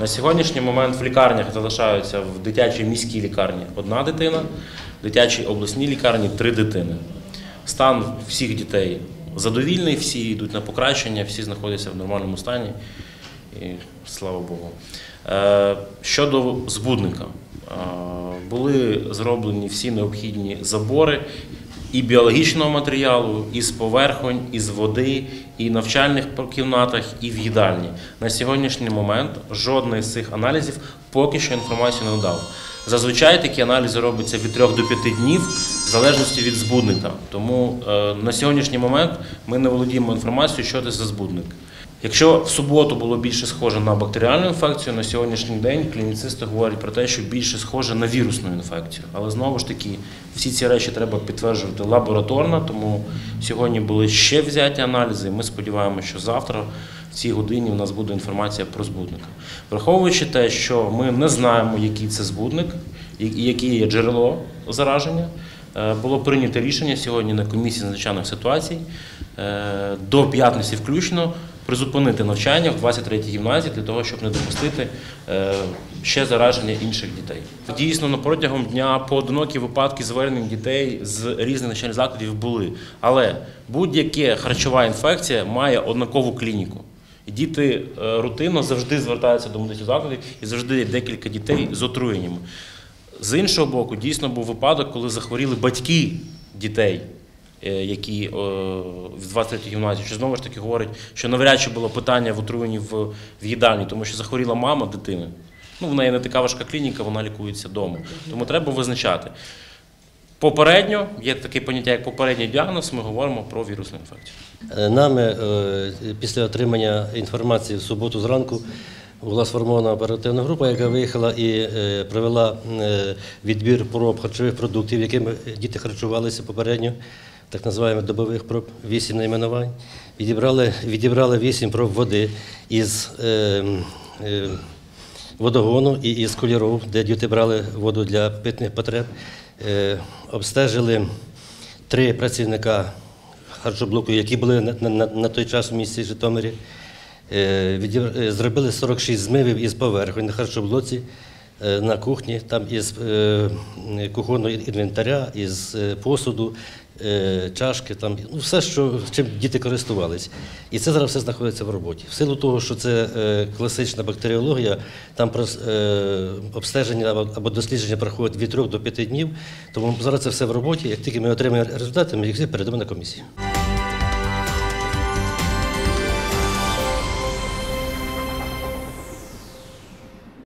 На сьогоднішній момент в лікарнях залишаються в дитячій міській лікарні одна дитина, в дитячій обласній лікарні три дитини. Стан всіх дітей задовільний, всі йдуть на покращення, всі знаходяться в нормальному стані. І слава Богу. Е, Щодо збудника, Е, були зроблені всі необхідні забори і біологічного матеріалу, і з поверхонь, і з води, і в навчальних кімнатах, і в їдальні. На сьогоднішній момент жодний з цих аналізів поки що інформацію не надав. Зазвичай такі аналізи робляться від 3 до 5 днів в залежності від збудника. Тому е, на сьогоднішній момент ми не володіємо інформацією, що це за збудник. Якщо в суботу було більше схоже на бактеріальну інфекцію, на сьогоднішній день клініцисти говорять про те, що більше схоже на вірусну інфекцію. Але знову ж таки, всі ці речі треба підтверджувати лабораторно, тому сьогодні були ще взяті аналізи. і Ми сподіваємося, що завтра в цій годині у нас буде інформація про збудника. Враховуючи те, що ми не знаємо, який це збудник і яке є джерело зараження. Е, Було прийнято рішення сьогодні на комісії з надзвичайних ситуацій е, до п'ятниці включно призупинити навчання в 23-й гімназії для того, щоб не допустити е, ще зараження інших дітей. Дійсно, протягом дня поодинокі випадки звернень дітей з різних навчальних закладів були. Але будь-яка харчова інфекція має однакову клініку. Діти е, рутинно завжди звертаються до медичних закладів і завжди є декілька дітей з отруєннями. З іншого боку, дійсно був випадок, коли захворіли батьки дітей, які е, в 23-й гімназії, що знову ж таки говорить, що навряд чи було питання в отруєнні в, їдальні, тому що захворіла мама дитини. Ну, в неї не така важка клініка, вона лікується вдома. Тому треба визначати. Попередньо, є таке поняття, як попередній діагноз, ми говоримо про вірусну інфекцію. Е, Нами е, після отримання інформації в суботу зранку була сформована оперативна група, яка виїхала і е, провела е, відбір проб харчових продуктів, якими діти харчувалися попередньо, так називаємо добових проб, вісім найменувань. Відібрали, відібрали вісім проб води із е, е, водогону і із куліров, де діти брали воду для питних потреб. Е, Обстежили три працівника харчоблоку, які були на, на, на той час в місті Житомирі. Е, е, Зробили 46 змивів із поверхонь на харчоблоці, на кухні, там із е, кухонного інвентаря, із е, посуду, е, чашки, там, ну, все, що, чим діти користувалися. І це зараз все знаходиться в роботі. В силу того, що це е, класична бактеріологія, там е, обстеження або, дослідження проходять від 3 до 5 днів, тому зараз це все в роботі. Як тільки ми отримаємо результати, ми їх передамо на комісію.